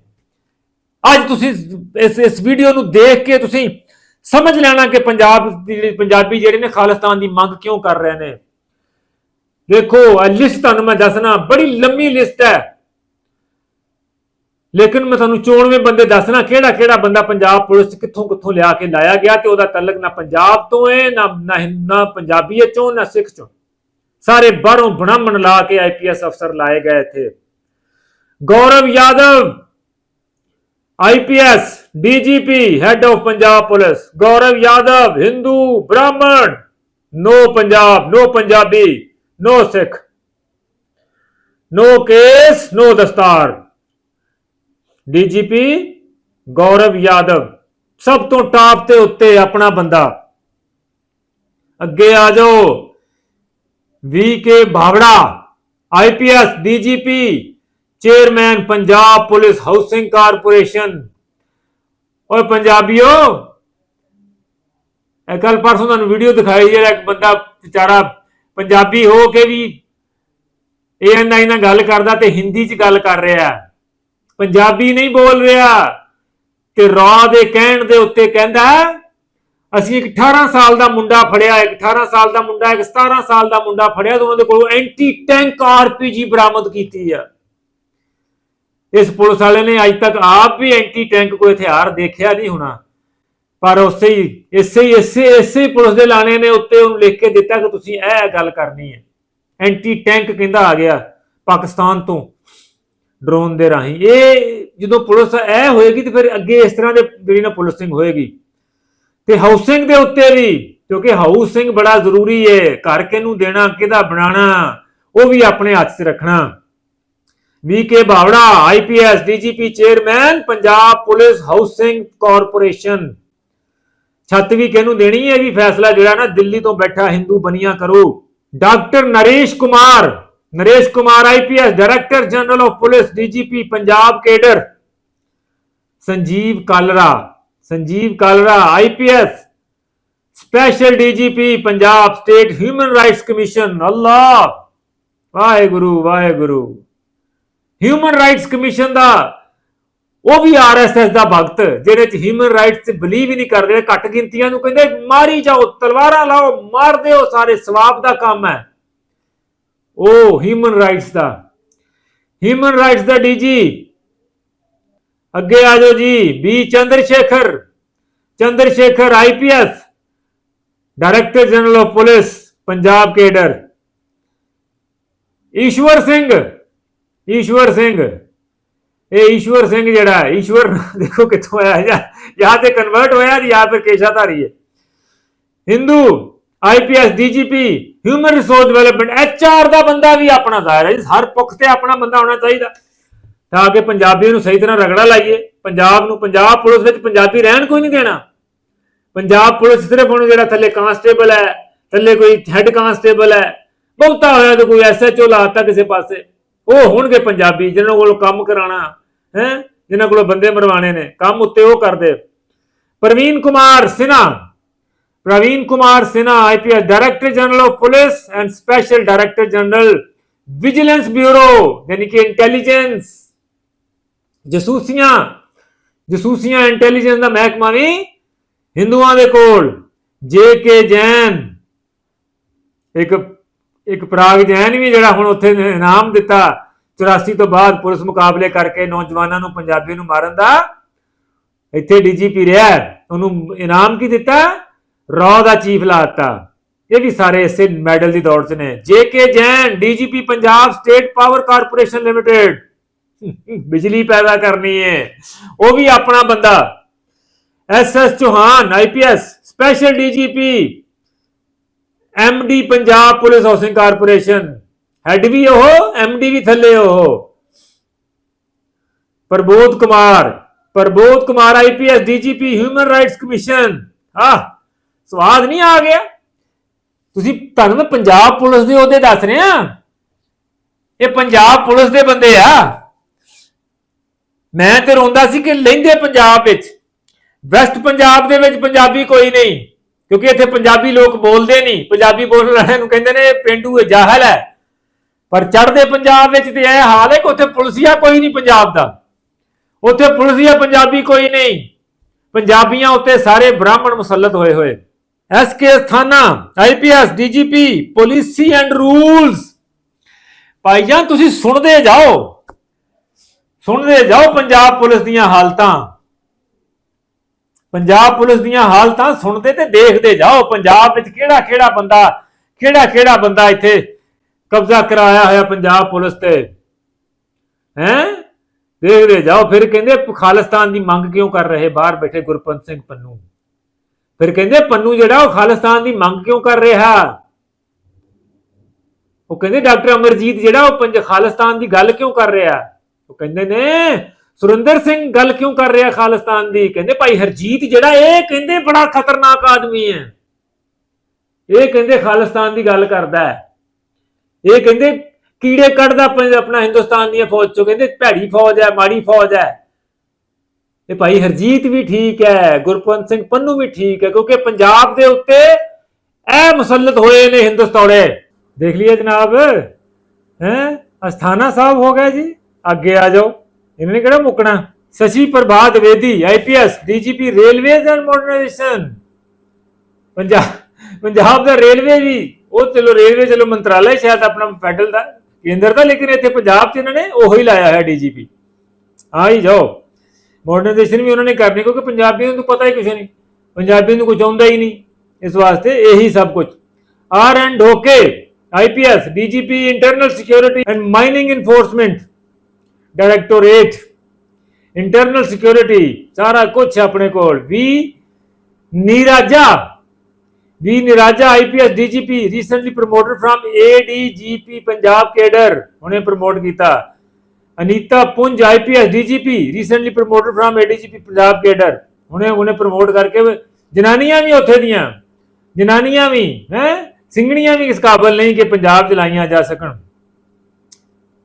ਅੱਜ ਤੁਸੀਂ ਇਸ ਇਸ ਵੀਡੀਓ ਨੂੰ ਦੇਖ ਕੇ ਤੁਸੀਂ ਸਮਝ ਲੈਣਾ ਕਿ ਪੰਜਾਬ ਦੀ ਪੰਜਾਬੀ ਜਿਹੜੇ ਨੇ ਖਾਲਿਸਤਾਨ ਦੀ ਮੰਗ ਕਿਉਂ ਕਰ ਰਹੇ ਨੇ। ਦੇਖੋ, ਇਹ ਲਿਸਟ ਤੁਹਾਨੂੰ ਮੈਂ ਦੱਸਣਾ, ਬੜੀ ਲੰਮੀ ਲਿਸਟ ਹੈ। ਲੇਕਿਨ ਮੈਂ ਤੁਹਾਨੂੰ ਚੋਣਵੇਂ ਬੰਦੇ ਦੱਸਣਾ ਕਿਹੜਾ ਕਿਹੜਾ ਬੰਦਾ ਪੰਜਾਬ ਪੁਲਿਸ ਕਿੱਥੋਂ ਕਿੱਥੋਂ ਲਿਆ ਕੇ ਲਾਇਆ ਗਿਆ ਤੇ ਉਹਦਾ ਤਲਕ ਨਾ ਪੰਜਾਬ ਤੋਂ ਹੈ, ਨਾ ਨਾ ਪੰਜਾਬੀਅਤ ਚੋਂ, ਨਾ ਸਿੱਖ ਚੋਂ। ਸਾਰੇ ਬਾਹਰੋਂ ਬ੍ਰਾਹਮਣ ਲਾ ਕੇ ਆਈਪੀਐਸ ਅਫਸਰ ਲਾਏ ਗਏ ਇੱਥੇ। Gaurav Yadav IPS DGP head of Punjab police. Gaurav Yadav Hindu Brahmin. No Punjab no Punjabi no Sikh, no case, no ਦਸਤਾਰ। ਡੀਜੀਪੀ ਗੌਰਵ ਯਾਦਵ, ਸਭ ਤੋਂ ਟਾਪ ਤੇ ਉੱਤੇ ਆਪਣਾ ਬੰਦਾ। ਅੱਗੇ ਆ ਜਾਓ। V K Bhawra IPS DGP, chairman, Punjab police housing corporation. ਓਏ ਪੰਜਾਬੀਓ, ਇਹ ਕੱਲ ਪਰਸੋਂ ਤੁਹਾਨੂੰ ਵੀਡੀਓ ਦਿਖਾਈ ਜਿਹੜਾ ਇੱਕ ਬੰਦਾ ਵਿਚਾਰਾ ਪੰਜਾਬੀ ਹੋ ਕੇ ਵੀ ਏਐਨਆਈ ਨਾਲ ਗੱਲ ਕਰਦਾ ਤੇ ਹਿੰਦੀ 'ਚ ਗੱਲ ਕਰ ਰਿਹਾ। ਪੰਜਾਬੀ ਨਹੀਂ ਬੋਲ ਰਿਹਾ ਤੇ ਰੌ ਦੇ ਕਹਿਣ ਦੇ ਉੱਤੇ ਕਹਿੰਦਾ, ਅਸੀਂ ਇੱਕ 18 ਸਾਲ ਦਾ ਮੁੰਡਾ ਫੜਿਆ, ਇੱਕ 18 ਸਾਲ ਦਾ ਮੁੰਡਾ, ਇੱਕ 17 ਸਾਲ ਦਾ ਮੁੰਡਾ ਫੜਿਆ ਤੇ ਉਹਨਾਂ ਦੇ ਕੋਲੋਂ ਐਂਟੀ ਟੈਂਕ ਆਰਪੀਜੀ ਬਰਾਮਦ ਕੀਤੀ ਆ। ਇਸ ਪੁਲਿਸ ਵਾਲੇ ਨੇ ਅੱਜ ਤੱਕ ਆਪ ਵੀ ਐਂਟੀ ਟੈਂਕ ਕੋਈ ਹਥਿਆਰ ਦੇਖਿਆ ਨਹੀਂ ਹੋਣਾ। ਪਰ ਉਸੇ ਹੀ, ਇਸੇ ਇਸੇ ਇਸੇ ਪੁਲਿਸ ਦੇ ਲਾਣੇ ਨੇ ਉੱਤੇ ਉਹਨੂੰ ਲਿਖ ਕੇ ਦਿੱਤਾ ਕਿ ਤੁਸੀਂ ਇਹ ਗੱਲ ਕਰਨੀ ਹੈ। ਐਂਟੀ ਟੈਂਕ ਕਹਿੰਦਾ ਆ ਗਿਆ ਪਾਕਿਸਤਾਨ ਤੋਂ ਡਰੋਨ ਦੇ ਰਾਹੀਂ। ਇਹ ਜਦੋਂ ਪੁਲਿਸ ਇਹ ਹੋਏਗੀ ਤੇ ਫਿਰ ਅੱਗੇ ਇਸ ਤਰ੍ਹਾਂ ਦੇ ਜਿਹੜੀ ਨਾ ਪੁਲਿਸਿੰਗ ਹੋਏਗੀ। ਤੇ ਹਾਊਸਿੰਗ ਦੇ ਉੱਤੇ ਵੀ, ਕਿਉਂਕਿ ਹਾਊਸਿੰਗ ਬੜਾ ਜ਼ਰੂਰੀ ਹੈ ਘਰ ਕਿਹਨੂੰ ਦੇਣਾ, ਕਿਹਦਾ ਬਣਾਉਣਾ ਉਹ ਵੀ ਆਪਣੇ ਹੱਥ 'ਚ ਰੱਖਣਾ। V K Bawra IPS DGP chairman, Punjab police housing corporation. ਛੱਤ ਵੀ ਕਿਹਨੂੰ ਦੇਣੀ ਹੈ ਵੀ ਫੈਸਲਾ ਜਿਹੜਾ ਨਾ ਦਿੱਲੀ ਤੋਂ ਬੈਠਾ ਹਿੰਦੂ ਬਨੀਆਂ ਕਰੂ। Doctor Naresh Kumar Naresh Kumar IPS director general of police, DGP Punjab cadre. Sanjeev Kalra Sanjeev Kalra IPS special DGP Punjab state human rights commission, Allah. Waheguru Waheguru. Human rights commission ਦਾ ਉਹ ਵੀ ਆਰਐਸਐਸ ਦਾ ਭਗਤ ਜਿਹੜੇ ਚ ਹਿਊਮਨ ਰਾਈਟਸ ਤੇ ਬਲੀਵ ਹੀ ਨਹੀਂ ਕਰਦੇ, ਘੱਟ ਗਿਣਤੀਆਂ ਨੂੰ ਕਹਿੰਦੇ, ਮਾਰੀ ਜਾਓ, ਤਲਵਾਰਾਂ ਲਾਓ, ਮਾਰ ਦਿਓ, ਸਾਰੇ ਸਵਾਬ ਦਾ ਕੰਮ ਹੈ। ਉਹ ਹਿਊਮਨ ਰਾਈਟਸ ਦਾ। ਹਿਊਮਨ ਰਾਈਟਸ ਦਾ ਡੀਜੀ ਅੱਗੇ ਆ ਜਾਓ G B Chandra Shekhar Chandra Shekhar IPS director general of police Punjab cadre. Ishwar Singh. Ishwar Singh. ਇਹ ਈਸ਼ਵਰ ਸਿੰਘ ਜਿਹੜਾ ਹੈ, ਈਸ਼ਵਰ, ਦੇਖੋ ਕਿੱਥੋਂ ਆਇਆ ਜਾਂ ਜਾਂ ਤੇ ਕਨਵਰਟ ਹੋਇਆ ਜਾਂ ਫਿਰ ਕੇਸ਼ਾਧਾਰੀ ਹੈ। Hindu IPS DGP human resource development HR ਦਾ ਬੰਦਾ ਵੀ ਆਪਣਾ ਜ਼ਾਹਿਰ ਹੈ ਹਰ ਪੱਖ ਤੇ ਆਪਣਾ ਬੰਦਾ ਹੋਣਾ ਚਾਹੀਦਾ। ਤਾਂ ਕਿ ਪੰਜਾਬੀ ਨੂੰ ਸਹੀ ਤਰ੍ਹਾਂ ਰਗੜਾ ਲਾਈਏ। ਪੰਜਾਬ ਨੂੰ ਪੰਜਾਬ ਪੁਲਿਸ ਵਿੱਚ ਪੰਜਾਬੀ ਰਹਿਣ ਕੋਈ ਨਹੀਂ ਦੇਣਾ। ਪੰਜਾਬ ਪੁਲਿਸ ਸਿਰਫ ਹੁਣ ਜਿਹੜਾ ਥੱਲੇ ਕਾਂਸਟੇਬਲ ਹੈ, ਥੱਲੇ ਕੋਈ ਹੈੱਡ ਕਾਂਸਟੇਬਲ ਹੈ। ਬਹੁਤਾ ਹੋਇਆ ਤਾਂ ਕੋਈ ਐਸਐਚਓ ਲਾਤਾ ਕਿਸੇ ਪਾਸੇ। ਉਹ ਹੋਣਗੇ ਪੰਜਾਬੀ ਜਿਹਨਾਂ ਕੋਲ ਕੰਮ ਕਰਾਣਾ ਹੈ? ਜਿਨ੍ਹਾਂ ਕੋਲੋਂ ਬੰਦੇ ਮਰਵਾਣੇ ਨੇ, ਕੰਮ ਉੱਤੇ ਉਹ ਕਰਦੇ। Praveen Kumar Sinha. Praveen Kumar Sinha IPS director general of police and special director general vigilance bureau ਯਾਨੀ ਕਿ ਇੰਟੈਲੀਜੈਂਸ ਜਸੂਸੀਆਂ। ਜਸੂਸੀਆਂ ਇੰਟੈਲੀਜੈਂਸ ਦਾ ਮਹਿਕਮਾ ਵੀ ਹਿੰਦੂਆਂ ਦੇ ਕੋਲ। ਜੇ ਕੇ ਜੈਨ। ਇੱਕ ਇੱਕ ਪ੍ਰਾਗ ਜੈਨ ਵੀ ਜਿਹੜਾ ਹੁਣ ਉੱਥੇ ਇਨਾਮ ਦਿੱਤਾ। 84 ਤੋਂ ਬਾਅਦ ਪੁਲਿਸ ਮੁਕਾਬਲੇ ਕਰਕੇ ਨੌਜਵਾਨਾਂ ਨੂੰ ਪੰਜਾਬੀ ਨੂੰ ਮਾਰਨ ਦਾ ਇੱਥੇ ਡੀਜੀਪੀ ਰਿਹਾ ਉਹਨੂੰ ਇਨਾਮ ਕੀ ਦਿੱਤਾ? ਰੌ ਦਾ ਚੀਫ ਲਾਤਾ ਇਹ ਵੀ ਸਾਰੇ ਇਸੇ ਮੈਡਲ ਦੀ ਦੌੜ 'ਚ ਨੇ। J K Jain, DGP Punjab state power corporation limited. ਬਿਜਲੀ ਪੈਦਾ ਕਰਨੀ ਹੈ ਉਹ ਵੀ ਆਪਣਾ ਬੰਦਾ। S S Chauhan IPS special DGP MD Punjab police housing corporation. Head ਵੀ ਉਹ ਐਮਡੀ ਵੀ ਥੱਲੇ ਉਹ। Prabodh Kumar Prabodh Kumar IPS DGP human rights commission ਆ ਸਵਾਦ ਨਹੀਂ ਆ ਗਿਆ? ਤੁਸੀਂ ਤੁਹਾਨੂੰ ਮੈਂ ਪੰਜਾਬ ਪੁਲਿਸ ਦੇ ਉਹਦੇ ਦੱਸ ਰਿਹਾ। ਇਹ ਪੰਜਾਬ ਪੁਲਿਸ ਦੇ ਬੰਦੇ ਆ। ਮੈਂ ਤੇ ਰੋਂਦਾ ਸੀ ਕਿ ਲਹਿੰਦੇ ਪੰਜਾਬ ਵਿੱਚ। ਵੈਸਟ ਪੰਜਾਬ ਦੇ ਵਿੱਚ ਪੰਜਾਬੀ ਕੋਈ ਨਹੀਂ, ਕਿਉਂਕਿ ਇੱਥੇ ਪੰਜਾਬੀ ਲੋਕ ਬੋਲਦੇ ਨਹੀਂ। ਪੰਜਾਬੀ ਬੋਲਣ ਵਾਲਿਆਂ ਨੂੰ ਕਹਿੰਦੇ ਨੇ ਇਹ ਪਿੰਡੂ ਜਾਹਲ ਹੈ। ਪਰ ਚੜ੍ਹਦੇ ਪੰਜਾਬ ਵਿੱਚ ਤੇ ਇਹ ਹਾਲ ਹੈ ਕਿ ਉੱਥੇ ਪੁਲਸੀਆ ਕੋਈ ਨਹੀਂ ਪੰਜਾਬ ਦਾ। ਉੱਥੇ ਪੁਲਸੀਆ ਪੰਜਾਬੀ ਕੋਈ ਨਹੀਂ। ਪੰਜਾਬੀਆਂ ਉੱਤੇ ਸਾਰੇ ਬ੍ਰਾਹਮਣ ਮੁਸੱਲਤ ਹੋਏ ਹੋਏ। S K Thana IPS DGP policy and rules. Bhaijaan ਤੁਸੀਂ ਸੁਣਦੇ ਜਾਓ। ਸੁਣਦੇ ਜਾਓ ਪੰਜਾਬ ਪੁਲਿਸ ਦੀਆਂ ਹਾਲਤਾਂ। ਪੰਜਾਬ ਪੁਲਿਸ ਦੀਆਂ ਹਾਲਤਾਂ ਸੁਣਦੇ ਤੇ ਦੇਖਦੇ ਜਾਓ। ਪੰਜਾਬ ਵਿੱਚ ਕਿਹੜਾ ਕਿਹੜਾ ਬੰਦਾ ਕਿਹੜਾ ਕਿਹੜਾ ਬੰਦਾ ਇੱਥੇ ਕਬਜ਼ਾ ਕਰਾਇਆ ਹੋਇਆ ਪੰਜਾਬ ਪੁਲਿਸ ਤੇ। ਹੈਂ? ਦੇਖਦੇ ਜਾਓ, ਫਿਰ ਕਹਿੰਦੇ ਖਾਲਿਸਤਾਨ ਦੀ ਮੰਗ ਕਿਉਂ ਕਰ ਰਹੇ? ਬਾਹਰ ਬੈਠੇ ਗੁਰਪੰਤ ਸਿੰਘ ਪੰਨੂ। ਫਿਰ ਕਹਿੰਦੇ ਪੰਨੂ ਜਿਹੜਾ ਉਹ ਖਾਲਿਸਤਾਨ ਦੀ ਮੰਗ ਕਿਉਂ ਕਰ ਰਿਹਾ? ਉਹ ਕਹਿੰਦੇ ਡਾਕਟਰ ਅਮਰਜੀਤ ਜਿਹੜਾ ਉਹ ਪੰਜ, ਖਾਲਿਸਤਾਨ ਦੀ ਗੱਲ ਕਿਉਂ ਕਰ ਰਿਹਾ? ਉਹ ਕਹਿੰਦੇ ਨੇ, ਸੁਰਿੰਦਰ ਸਿੰਘ ਗੱਲ ਕਿਉਂ ਕਰ ਰਿਹਾ ਖਾਲਿਸਤਾਨ ਦੀ? ਕਹਿੰਦੇ ਭਾਈ ਹਰਜੀਤ ਜਿਹੜਾ ਇਹ ਕਹਿੰਦੇ ਬੜਾ ਖਤਰਨਾਕ ਆਦਮੀ ਹੈ। ਇਹ ਕਹਿੰਦੇ ਖਾਲਿਸਤਾਨ ਦੀ ਗੱਲ ਕਰਦਾ ਹੈ। ਇਹ ਕਹਿੰਦੇ ਕੀੜੇ ਕੱਢਦਾ ਆਪਣਾ ਹਿੰਦੁਸਤਾਨ ਦੀਆਂ ਫੌਜ ਚੋਂ, ਕਹਿੰਦੇ ਭੈੜੀ ਫੌਜ ਹੈ, ਮਾੜੀ ਫੌਜ ਹੈ। ਇਹ ਭਾਈ ਹਰਜੀਤ ਵੀ ਠੀਕ ਹੈ ਗੁਰਪੰਤ ਸਿੰਘ ਪੰਨੂ ਵੀ ਠੀਕ ਹੈ, ਕਿਉਂਕਿ ਪੰਜਾਬ ਦੇ ਉੱਤੇ ਇਹ ਮੁਸਲਤ ਹੋਏ ਨੇ ਹਿੰਦੁਸਤਾਨੇ ਦੇਖ ਲਈਏ ਜਨਾਬ, ਹੈ? ਅਸਥਾਨਾ ਸਾਹਿਬ ਹੋ ਗਿਆ ਜੀ, ਅੱਗੇ ਆ ਜਾਓ। ਇਹਨਾਂ ਨੇ ਕਿਹੜਾ ਮੁੱਕਣਾ? Shashi Prabhat Vedi IPS DGP railways and modernisation Punjab Punjab the railway ਵੀ ਉਹ ਚਲੋ ਰੇਲਵੇ ਚਲੋ ਮੰਤਰਾਲਾ ਸ਼ਾਇਦ ਆਪਣਾ ਫੈਡਰਲ ਦਾ, ਕੇਂਦਰ ਦਾ, ਲੇਕਿਨ ਇੱਥੇ ਪੰਜਾਬ 'ਚ ਇਹਨਾਂ ਨੇ ਉਹੀ ਹੀ ਲਾਇਆ ਹੈ ਡੀਜੀਪੀ। ਆ ਹੀ ਜਾਓ। ਮਾਡਰਨਾਈਜੇਸ਼ਨ ਵੀ ਉਹਨਾਂ ਨੇ ਕਰਨੀ, ਕਿਉਂਕਿ ਪੰਜਾਬੀਆਂ ਨੂੰ ਪਤਾ ਹੀ ਕੁਝ ਨਹੀਂ। ਪੰਜਾਬੀਆਂ ਨੂੰ ਕੁਝ ਆਉਂਦਾ ਹੀ ਨਹੀਂ ਇਸ ਵਾਸਤੇ, ਇਹੀ ਸਭ ਕੁਝ R and OK IPS DGP internal security and mining enforcement directorate internal security ਸਾਰਾ ਕੁਝ ਆਪਣੇ ਕੋਲ। V Neeraja V Niraja IPS DGP recently promoted from ADGP Punjab cadre ਉਹਨੇ ਪ੍ਰਮੋਟ ਕੀਤਾ। Anita Punj IPS DGP recently promoted from ADGP Punjab cadre ਉਹਨੇ ਉਹਨੇ ਪ੍ਰਮੋਟ ਕਰਕੇ ਜਨਾਨੀਆਂ ਵੀ ਉੱਥੇ ਦੀਆਂ, ਜਨਾਨੀਆਂ ਵੀ, ਹੈ? ਸਿੰਘਣੀਆਂ ਵੀ ਇਸ ਕਾਬਲ ਨਹੀਂ ਕਿ ਪੰਜਾਬ ਚ ਲਾਈਆਂ ਜਾ ਸਕਣ।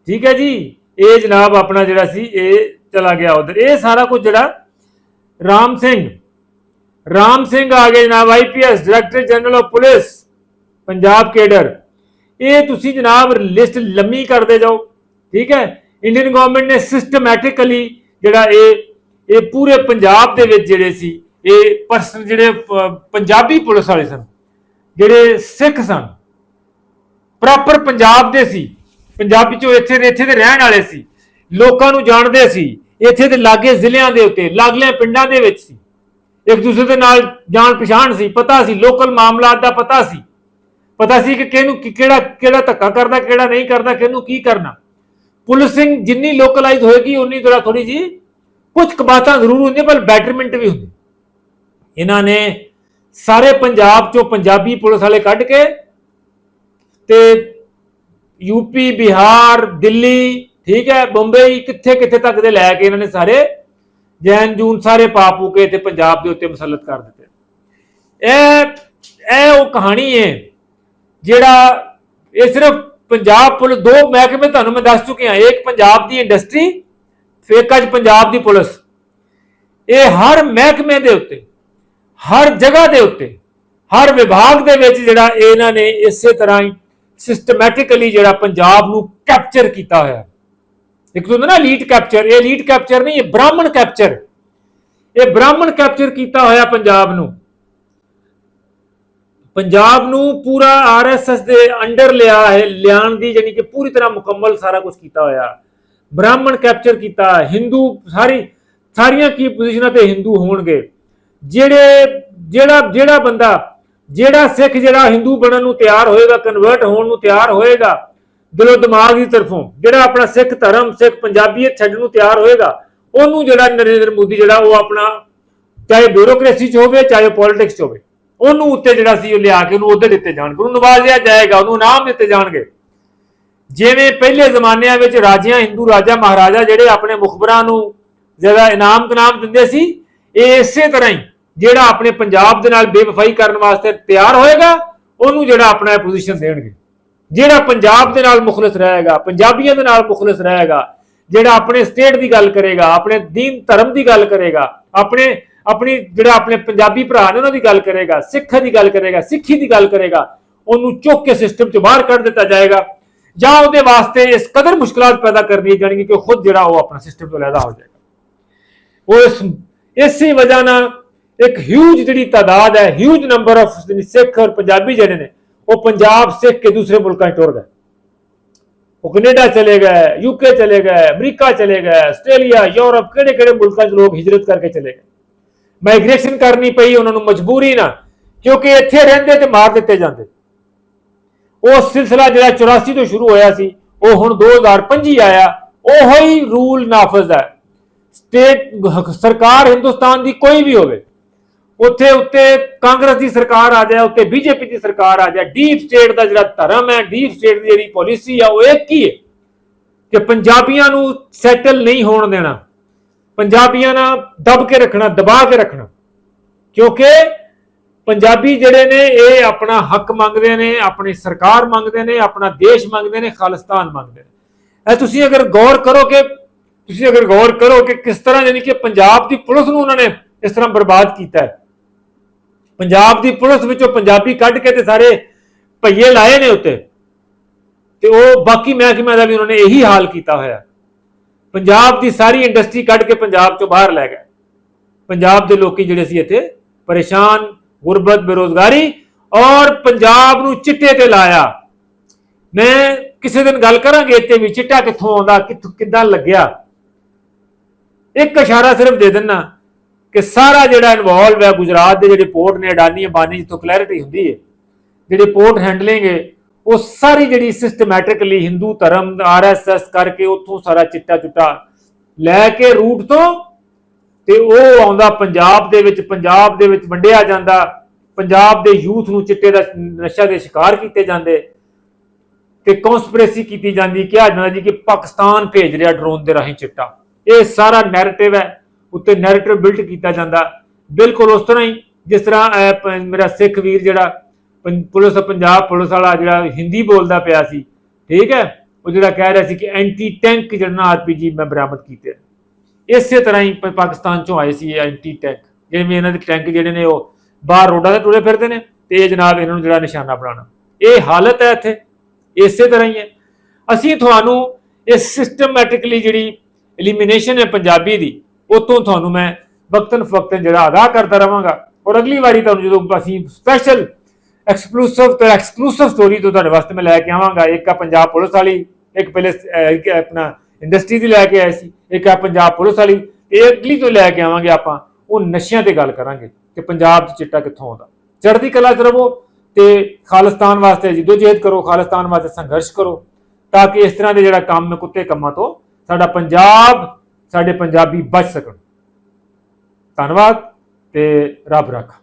ਠੀਕ ਹੈ ਜੀ? ਇਹ ਜਨਾਬ ਆਪਣਾ ਜਿਹੜਾ ਸੀ, ਇਹ ਚਲਾ ਗਿਆ ਉਧਰ। ਇਹ ਸਾਰਾ ਕੁਝ ਜਿਹੜਾ ਰਾਮ ਸਿੰਘ ਰਾਮ ਸਿੰਘ ਆ ਗਏ ਜਨਾਬ IPS director general of police Punjab cadre. ਇਹ ਤੁਸੀਂ ਜਨਾਬ ਲਿਸਟ ਲੰਮੀ ਕਰਦੇ ਜਾਓ, ਠੀਕ ਹੈ? ਇੰਡੀਅਨ ਗਵਰਨਮੈਂਟ ਨੇ ਸਿਸਟਮੈਟਿਕਲੀ ਜਿਹੜਾ ਇਹ ਇਹ ਪੂਰੇ ਪੰਜਾਬ ਦੇ ਵਿੱਚ ਜਿਹੜੇ ਸੀ, ਇਹ ਪਰਸਨ ਜਿਹੜੇ ਪੰਜਾਬੀ ਪੁਲਿਸ ਵਾਲੇ ਸਨ, ਜਿਹੜੇ ਸਿੱਖ ਸਨ ਪ੍ਰੋਪਰ ਪੰਜਾਬ ਦੇ ਸੀ, ਪੰਜਾਬੀ ਚੋਂ ਇੱਥੇ ਦੇ ਇੱਥੇ ਦੇ ਰਹਿਣ ਵਾਲੇ ਸੀ, ਲੋਕਾਂ ਨੂੰ ਜਾਣਦੇ ਸੀ, ਇੱਥੇ ਦੇ ਲਾਗੇ ਜ਼ਿਲ੍ਹਿਆਂ ਦੇ ਉੱਤੇ, ਲਾਗਲੇ ਪਿੰਡਾਂ ਦੇ ਵਿੱਚ ਸੀ। ਇੱਕ ਦੂਸਰੇ ਦੇ ਨਾਲ ਜਾਣ ਪਛਾਣ ਸੀ, ਪਤਾ ਸੀ ਲੋਕਲ ਮਾਮਲਾਤ ਦਾ ਪਤਾ ਸੀ। ਪਤਾ ਸੀ ਕਿ ਕਿਹਨੂੰ ਕਿਹੜਾ ਕਿਹੜਾ ਧੱਕਾ ਕਰਦਾ ਕਿਹੜਾ ਨਹੀਂ ਕਰਦਾ ਕਿਹਨੂੰ ਕੀ ਕਰਨਾ। ਪੁਲਿਸਿੰਗ ਜਿੰਨੀ ਲੋਕਲਾਈਜ਼ ਹੋਏਗੀ, ਉਨੀ ਥੋੜਾ ਥੋੜੀ ਜੀ ਕੁਝ ਕਬਾਤਾਂ ਜ਼ਰੂਰ ਹੁੰਦੀਆਂ, ਪਰ ਬੈਟਰਮੈਂਟ ਵੀ ਹੁੰਦੀ। ਇਹਨਾਂ ਨੇ ਸਾਰੇ ਪੰਜਾਬ ਚੋਂ ਪੰਜਾਬੀ ਪੁਲਿਸ ਵਾਲੇ ਕੱਢ ਕੇ ਤੇ ਯੂਪੀ ਬਿਹਾਰ, ਦਿੱਲੀ, ਠੀਕ ਹੈ, ਬੰਬਈ ਕਿੱਥੇ ਕਿੱਥੇ ਤੱਕ ਦੇ ਲੈ ਕੇ ਇਹਨਾਂ ਨੇ ਸਾਰੇ ਜੈਨ ਜੂਨ ਸਾਰੇ ਪਾਪੂ ਕੇ ਤੇ ਪੰਜਾਬ ਦੇ ਉੱਤੇ ਮੁਸਲਤ ਕਰ ਦਿੱਤੇ। ਇਹ ਇਹ ਉਹ ਕਹਾਣੀ ਹੈ ਜਿਹੜਾ ਇਹ ਸਿਰਫ ਪੰਜਾਬ ਪੁਲਿਸ ਦੋ ਮਹਿਕਮੇ ਤੁਹਾਨੂੰ ਮੈਂ ਦੱਸ ਚੁੱਕਿਆ, ਇੱਕ ਪੰਜਾਬ ਦੀ ਇੰਡਸਟਰੀ, ਫਿਰ ਅੱਜ ਪੰਜਾਬ ਦੀ ਪੁਲਿਸ। ਇਹ ਹਰ ਮਹਿਕਮੇ ਦੇ ਉੱਤੇ, ਹਰ ਜਗ੍ਹਾ ਦੇ ਉੱਤੇ, ਹਰ ਵਿਭਾਗ ਦੇ ਵਿੱਚ ਜਿਹੜਾ ਇਹਨਾਂ ਨੇ ਇਸੇ ਤਰ੍ਹਾਂ ਹੀ ਸਿਸਟਮੈਟਿਕਲੀ ਜਿਹੜਾ ਪੰਜਾਬ ਨੂੰ ਕੈਪਚਰ ਕੀਤਾ ਹੋਇਆ। ਇੱਕ ਹੁੰਦਾ ਨਾ ਲੀਡ ਕੈਪਚਰ ਇਹ ਲੀਡ ਕੈਪਚਰ ਨਹੀਂ, ਇਹ ਬ੍ਰਾਹਮਣ ਕੈਪਚਰ ਇਹ ਬ੍ਰਾਹਮਣ ਕੈਪਚਰ ਕੀਤਾ ਹੋਇਆ ਪੰਜਾਬ ਨੂੰ। ਪੰਜਾਬ ਨੂੰ ਪੂਰਾ ਆਰਐਸਐਸ ਦੇ ਅੰਡਰ ਲਿਆ ਹੈ ਲਿਆਣ ਦੀ ਯਾਨੀ ਕਿ ਪੂਰੀ ਤਰ੍ਹਾਂ ਮੁਕੰਮਲ ਸਾਰਾ ਕੁਝ ਕੀਤਾ ਹੋਇਆ। ਬ੍ਰਾਹਮਣ ਕੈਪਚਰ ਕੀਤਾ ਹਿੰਦੂ ਸਾਰੀ, ਸਾਰੀਆਂ ਕੀ ਪੋਜੀਸ਼ਨਾਂ ਤੇ ਹਿੰਦੂ ਹੋਣਗੇ। ਜਿਹੜੇ, ਜਿਹੜਾ ਜਿਹੜਾ ਬੰਦਾ, ਜਿਹੜਾ ਸਿੱਖ, ਜਿਹੜਾ ਹਿੰਦੂ ਬਣਨ ਨੂੰ ਤਿਆਰ ਹੋਏਗਾ ਕਨਵਰਟ ਹੋਣ ਨੂੰ ਤਿਆਰ ਹੋਏਗਾ ਦਿਲੋਂ ਦਿਮਾਗ ਦੀ ਤਰਫੋਂ, ਜਿਹੜਾ ਆਪਣਾ ਸਿੱਖ ਧਰਮ, ਸਿੱਖ ਪੰਜਾਬੀਅਤ ਛੱਡਣ ਨੂੰ ਤਿਆਰ ਹੋਏਗਾ, ਉਹਨੂੰ ਜਿਹੜਾ ਨਰਿੰਦਰ ਮੋਦੀ ਜਿਹੜਾ ਉਹ ਆਪਣਾ, ਚਾਹੇ ਬਿਊਰੋਕ੍ਰੇਸੀ ਚ ਹੋਵੇ, ਚਾਹੇ ਪੋਲਿਟਿਕਸ ਚ ਹੋਵੇ, ਉਹਨੂੰ ਉੱਤੇ ਜਿਹੜਾ ਸੀ ਉਹ ਲਿਆ ਕੇ ਉਹਨੂੰ ਉਹਦੇ ਦਿੱਤੇ ਜਾਣਗੇ, ਉਹਨੂੰ ਨਵਾਜ਼ਿਆ ਜਾਏਗਾ, ਉਹਨੂੰ ਨਾਮ ਦਿੱਤੇ ਜਾਣਗੇ। ਜਿਵੇਂ ਪਹਿਲੇ ਜ਼ਮਾਨਿਆਂ ਵਿੱਚ ਰਾਜਿਆਂ, ਹਿੰਦੂ ਰਾਜਾ, ਮਹਾਰਾਜਾ ਜਿਹੜੇ ਆਪਣੇ ਮੁਖਬਰਾਂ ਨੂੰ ਜਿਹੜਾ ਇਨਾਮ ਕਨਾਮ ਦਿੰਦੇ ਸੀ, ਇਹ ਇਸੇ ਤਰ੍ਹਾਂ ਹੀ ਜਿਹੜਾ ਆਪਣੇ ਪੰਜਾਬ ਦੇ ਨਾਲ ਬੇਵਫਾਈ ਕਰਨ ਵਾਸਤੇ ਤਿਆਰ ਹੋਏਗਾ, ਉਹਨੂੰ ਜਿਹੜਾ ਆਪਣਾ ਪੋਜੀਸ਼ਨ ਦੇਣਗੇ। ਜਿਹੜਾ ਪੰਜਾਬ ਦੇ ਨਾਲ ਮੁਖਲਸ ਰਹੇਗਾ, ਪੰਜਾਬੀਆਂ ਦੇ ਨਾਲ ਮੁਖਲਸ ਰਹੇਗਾ, ਜਿਹੜਾ ਆਪਣੇ ਸਟੇਟ ਦੀ ਗੱਲ ਕਰੇਗਾ, ਆਪਣੇ ਦੀਨ ਧਰਮ ਦੀ ਗੱਲ ਕਰੇਗਾ, ਆਪਣੇ, ਆਪਣੀ ਜਿਹੜਾ ਆਪਣੇ ਪੰਜਾਬੀ ਭਰਾ ਨੇ ਉਹਨਾਂ ਦੀ ਗੱਲ ਕਰੇਗਾ, ਸਿੱਖ ਦੀ ਗੱਲ ਕਰੇਗਾ, ਸਿੱਖੀ ਦੀ ਗੱਲ ਕਰੇਗਾ, ਉਹਨੂੰ ਚੁੱਕ ਕੇ ਸਿਸਟਮ ਚੋਂ ਬਾਹਰ ਕੱਢ ਦਿੱਤਾ ਜਾਏਗਾ, ਜਾਂ ਉਹਦੇ ਵਾਸਤੇ ਇਸ ਕਦਰ ਮੁਸ਼ਕਲਾਂ ਪੈਦਾ ਕਰਨੀ ਜਾਣਗੀ ਕਿ ਉਹ ਖੁਦ ਜਿਹੜਾ ਉਹ ਆਪਣਾ ਸਿਸਟਮ ਤੋਂ ਲੈਦਾ ਹੋ ਜਾਏਗਾ। ਉਹ ਇਸ, ਇਸੇ ਵਜ੍ਹਾ ਨਾਲ ਇੱਕ ਹਿਊਜ ਜਿਹੜੀ ਤਾਦਾਦ ਹੈ ਹਿਊਜ ਨੰਬਰ ਆਫ ਸਿੱਖ ਔਰ ਪੰਜਾਬੀ ਜਿਹੜੇ ਨੇ ਉਹ ਪੰਜਾਬ ਸਿੱਖ ਕੇ ਦੂਸਰੇ ਮੁਲਕਾਂ 'ਚ ਟੁਰ ਗਏ। ਉਹ ਕੈਨੇਡਾ ਚਲੇ ਗਏ ਯੂਕੇ ਚਲੇ ਗਏ, ਅਮਰੀਕਾ ਚਲੇ ਗਏ, ਆਸਟ੍ਰੇਲੀਆ, ਯੂਰਪ ਕਿਹੜੇ ਕਿਹੜੇ ਮੁਲਕਾਂ 'ਚ ਲੋਕ ਹਿਜਰਤ ਕਰਕੇ ਚਲੇ ਗਏ। ਮਾਈਗ੍ਰੇਸ਼ਨ ਕਰਨੀ ਪਈ, ਉਹਨਾਂ ਨੂੰ ਮਜਬੂਰੀ ਨਾ, ਕਿਉਂਕਿ ਇੱਥੇ ਰਹਿੰਦੇ ਤੇ ਮਾਰ ਦਿੱਤੇ ਜਾਂਦੇ। ਉਹ ਸਿਲਸਿਲਾ ਜਿਹੜਾ 84 ਤੋਂ ਸ਼ੁਰੂ ਹੋਇਆ ਸੀ, ਉਹ ਹੁਣ 2025 ਆਇਆ, ਉਹੋ ਹੀ ਰੂਲ ਨਾਫਜ਼ ਹੈ। ਸਟੇਟ, ਸਰਕਾਰ ਹਿੰਦੁਸਤਾਨ ਦੀ ਕੋਈ ਵੀ ਹੋਵੇ ਉੱਥੇ ਉੱਤੇ ਕਾਂਗਰਸ ਦੀ ਸਰਕਾਰ ਆ ਜਾਏ, ਉੱਤੇ ਬੀਜੇਪੀ ਦੀ ਸਰਕਾਰ ਆ ਜਾਏ, ਡੀਪ ਸਟੇਟ ਦਾ ਜਿਹੜਾ ਧਰਮ ਹੈ, ਡੀਪ ਸਟੇਟ ਦੀ ਜਿਹੜੀ ਪਾਲਿਸੀ ਆ, ਉਹ ਇੱਕ ਹੀ ਹੈ? ਕਿ ਪੰਜਾਬੀਆਂ ਨੂੰ ਸੈਟਲ ਨਹੀਂ ਹੋਣ ਦੇਣਾ। ਪੰਜਾਬੀਆਂ ਨਾਲ ਦਬ ਕੇ ਰੱਖਣਾ, ਦਬਾ ਕੇ ਰੱਖਣਾ। ਕਿਉਂਕਿ ਪੰਜਾਬੀ ਜਿਹੜੇ ਨੇ, ਇਹ ਆਪਣਾ ਹੱਕ ਮੰਗਦੇ ਨੇ, ਆਪਣੀ ਸਰਕਾਰ ਮੰਗਦੇ ਨੇ, ਆਪਣਾ ਦੇਸ਼ ਮੰਗਦੇ ਨੇ, ਖਾਲਿਸਤਾਨ ਮੰਗਦੇ ਨੇ। ਇਹ ਤੁਸੀਂ ਅਗਰ ਗੌਰ ਕਰੋ ਕਿ, ਤੁਸੀਂ ਅਗਰ ਗੌਰ ਕਰੋ ਕਿ ਕਿਸ ਤਰ੍ਹਾਂ ਯਾਨੀ ਕਿ ਪੰਜਾਬ ਦੀ ਪੁਲਿਸ ਨੂੰ ਉਹਨਾਂ ਨੇ ਇਸ ਤਰ੍ਹਾਂ ਬਰਬਾਦ ਕੀਤਾ ਹੈ। ਪੰਜਾਬ ਦੀ ਪੁਲਿਸ ਵਿੱਚੋਂ ਪੰਜਾਬੀ ਕੱਢ ਕੇ ਤੇ ਸਾਰੇ ਭਈਏ ਲਾਏ ਨੇ ਉੱਤੇ। ਤੇ ਉਹ ਬਾਕੀ ਮਹਿਕਮਿਆਂ ਦਾ ਵੀ ਉਹਨਾਂ ਨੇ ਇਹੀ ਹਾਲ ਕੀਤਾ ਹੋਇਆ। ਪੰਜਾਬ ਦੀ ਸਾਰੀ ਇੰਡਸਟਰੀ ਕੱਢ ਕੇ ਪੰਜਾਬ ਚੋਂ ਬਾਹਰ ਲੈ ਗਏ। ਪੰਜਾਬ ਦੇ ਲੋਕੀ ਜਿਹੜੇ ਸੀ ਇੱਥੇ ਪਰੇਸ਼ਾਨ, ਗੁਰਬਤ, ਬੇਰੋਜ਼ਗਾਰੀ ਔਰ ਪੰਜਾਬ ਨੂੰ ਚਿੱਟੇ ਤੇ ਲਾਇਆ। ਮੈਂ ਕਿਸੇ ਦਿਨ ਗੱਲ ਕਰਾਂਗੇ ਇੱਥੇ ਵੀ ਚਿੱਟਾ ਕਿੱਥੋਂ ਆਉਂਦਾ, ਕਿੱਥੋਂ ਕਿੱਦਾਂ ਲੱਗਿਆ। ਇੱਕ ਇਸ਼ਾਰਾ ਸਿਰਫ ਦੇ ਦਿੰਨਾ। ਕਿ ਸਾਰਾ ਜਿਹੜਾ ਇਨਵੋਲਵ ਹੈ ਗੁਜਰਾਤ ਦੇ ਜਿਹੜੇ ਪੋਰਟ ਨੇ ਅਡਾਨੀ ਅੰਬਾਨੀ ਜਿੱਥੋਂ ਕਲੈਰਿਟੀ ਹੁੰਦੀ ਹੈ, ਜਿਹੜੇ ਪੋਰਟ ਹੈਂਡਲਿੰਗ ਹੈ, ਉਹ ਸਾਰੀ ਜਿਹੜੀ ਸਿਸਟਮੈਟਿਕਲੀ ਹਿੰਦੂ ਧਰਮ ਆਰਐਸਐਸ ਕਰਕੇ ਉੱਥੋਂ ਸਾਰਾ ਚਿੱਟਾ ਚੁੱਟਾ ਲੈ ਕੇ ਰੂਟ ਤੋਂ ਤੇ ਉਹ ਆਉਂਦਾ ਪੰਜਾਬ ਦੇ ਵਿੱਚ, ਪੰਜਾਬ ਦੇ ਵਿੱਚ ਵੰਡਿਆ ਜਾਂਦਾ, ਪੰਜਾਬ ਦੇ ਯੂਥ ਨੂੰ ਚਿੱਟੇ ਦਾ ਨਸ਼ਾ ਦੇ ਸ਼ਿਕਾਰ ਕੀਤੇ ਜਾਂਦੇ ਤੇ ਕਨਸਪੀਰੇਸੀ ਕੀਤੀ ਜਾਂਦੀ, ਕਿਹਾ ਜਾਂਦਾ ਜੀ ਕਿ ਪਾਕਿਸਤਾਨ ਭੇਜ ਰਿਹਾ ਡਰੋਨ ਦੇ ਰਾਹੀਂ ਚਿੱਟਾ। ਇਹ ਸਾਰਾ ਨੈਰੇਟਿਵ ਹੈ। ਉੱਤੇ ਨੈਰੇਟਿਵ ਬਿਲਟ ਕੀਤਾ ਜਾਂਦਾ। ਬਿਲਕੁਲ ਉਸ ਤਰ੍ਹਾਂ ਹੀ ਜਿਸ ਤਰ੍ਹਾਂ ਮੇਰਾ ਸਿੱਖ ਵੀਰ ਜਿਹੜਾ ਪੰ- ਪੁਲਿਸ, ਪੰਜਾਬ ਪੁਲਿਸ ਵਾਲਾ ਜਿਹੜਾ ਹਿੰਦੀ ਬੋਲਦਾ ਪਿਆ ਸੀ, ਠੀਕ ਹੈ? ਉਹ ਜਿਹੜਾ ਕਹਿ ਰਿਹਾ ਸੀ ਕਿ ਐਂਟੀ ਟੈਂਕ ਜਿਹੜਾ ਆਰਪੀਜੀ ਮੈਂ ਬਰਾਮਦ ਕੀਤੇ ਇਸੇ ਤਰ੍ਹਾਂ ਹੀ ਪ- ਪਾਕਿਸਤਾਨ ਚੋਂ ਆਏ ਸੀ ਇਹ ਐਂਟੀ ਟੈਂਕ ਜਿਵੇਂ ਇਹਨਾਂ ਦੇ ਟੈਂਕ ਜਿਹੜੇ ਨੇ ਉਹ ਬਾਹਰ ਰੋਡਾਂ ਤੇ ਟੁਰੇ ਫਿਰਦੇ ਨੇ ਤੇ ਇਹ ਜਨਾਬ ਇਹਨਾਂ ਨੂੰ ਜਿਹੜਾ ਨਿਸ਼ਾਨਾ ਬਣਾਉਣਾ। ਇਹ ਹਾਲਤ ਹੈ ਇੱਥੇ। ਇਸੇ ਤਰ੍ਹਾਂ ਹੀ ਹੈ। ਅਸੀਂ ਤੁਹਾਨੂੰ ਇਹ ਸਿਸਟਮੈਟਿਕਲੀ ਜਿਹੜੀ ਐਲੀਮੀਨੇਸ਼ਨ ਹੈ ਪੰਜਾਬੀ ਦੀ ਉਤੋਂ ਤੁਹਾਨੂੰ ਮੈਂ ਵਕਤਨ ਫਵਕਤਨ ਜਿਹੜਾ ਆਗਾਹ ਕਰਦਾ ਰਵਾਂਗਾ। ਔਰ ਅਗਲੀ ਵਾਰੀ ਤੁਹਾਨੂੰ ਜਦੋਂ ਅਸੀਂ ਸਪੈਸ਼ਲ ਐਕਸਕਲੂਸਿਵ ਤੇ ਐਕਸਕਲੂਸਿਵ ਸਟੋਰੀ ਤੋਂ ਤੁਹਾਡੇ ਵਾਸਤੇ ਮੈਂ ਲੈ ਕੇ ਆਵਾਂਗਾ, ਇੱਕ ਆ ਪੰਜਾਬ ਪੁਲਿਸ ਵਾਲੀ, ਇੱਕ ਪਹਿਲੇ ਆਪਣਾ ਇੰਡਸਟਰੀ ਦੀ ਲੈ ਕੇ ਆਏ ਸੀ, ਇੱਕ ਆ ਪੰਜਾਬ ਪੁਲਿਸ ਵਾਲੀ, ਇਹ ਅਗਲੀ ਤੋਂ ਲੈ ਕੇ ਆਵਾਂਗੇ ਆਪਾਂ, ਉਹ ਨਸ਼ਿਆਂ ਤੇ ਗੱਲ ਕਰਾਂਗੇ ਕਿ ਪੰਜਾਬ 'ਚ ਚਿੱਟਾ ਕਿੱਥੋਂ ਆਉਂਦਾ। ਚੜ੍ਹਦੀ ਕਲਾ 'ਚ ਰਹੋ ਤੇ ਖਾਲਿਸਤਾਨ ਵਾਸਤੇ ਜਿੱਦੋਜਹਿਦ ਕਰੋ, ਖਾਲਿਸਤਾਨ ਵਾਸਤੇ ਸੰਘਰਸ਼ ਕਰੋ, ਤਾਂ ਕਿ ਇਸ ਤਰ੍ਹਾਂ ਦੇ ਜਿਹੜਾ ਕੰਮ ਹੈ ਕੁੱਤੇ ਕੰਮਾਂ ਤੋਂ ਸਾਡਾ ਪੰਜਾਬ ਸਾਡੇ ਪੰਜਾਬੀ ਬਚ ਸਕਣ। ਧੰਨਵਾਦ ਤੇ ਰੱਬ ਰੱਖਾ।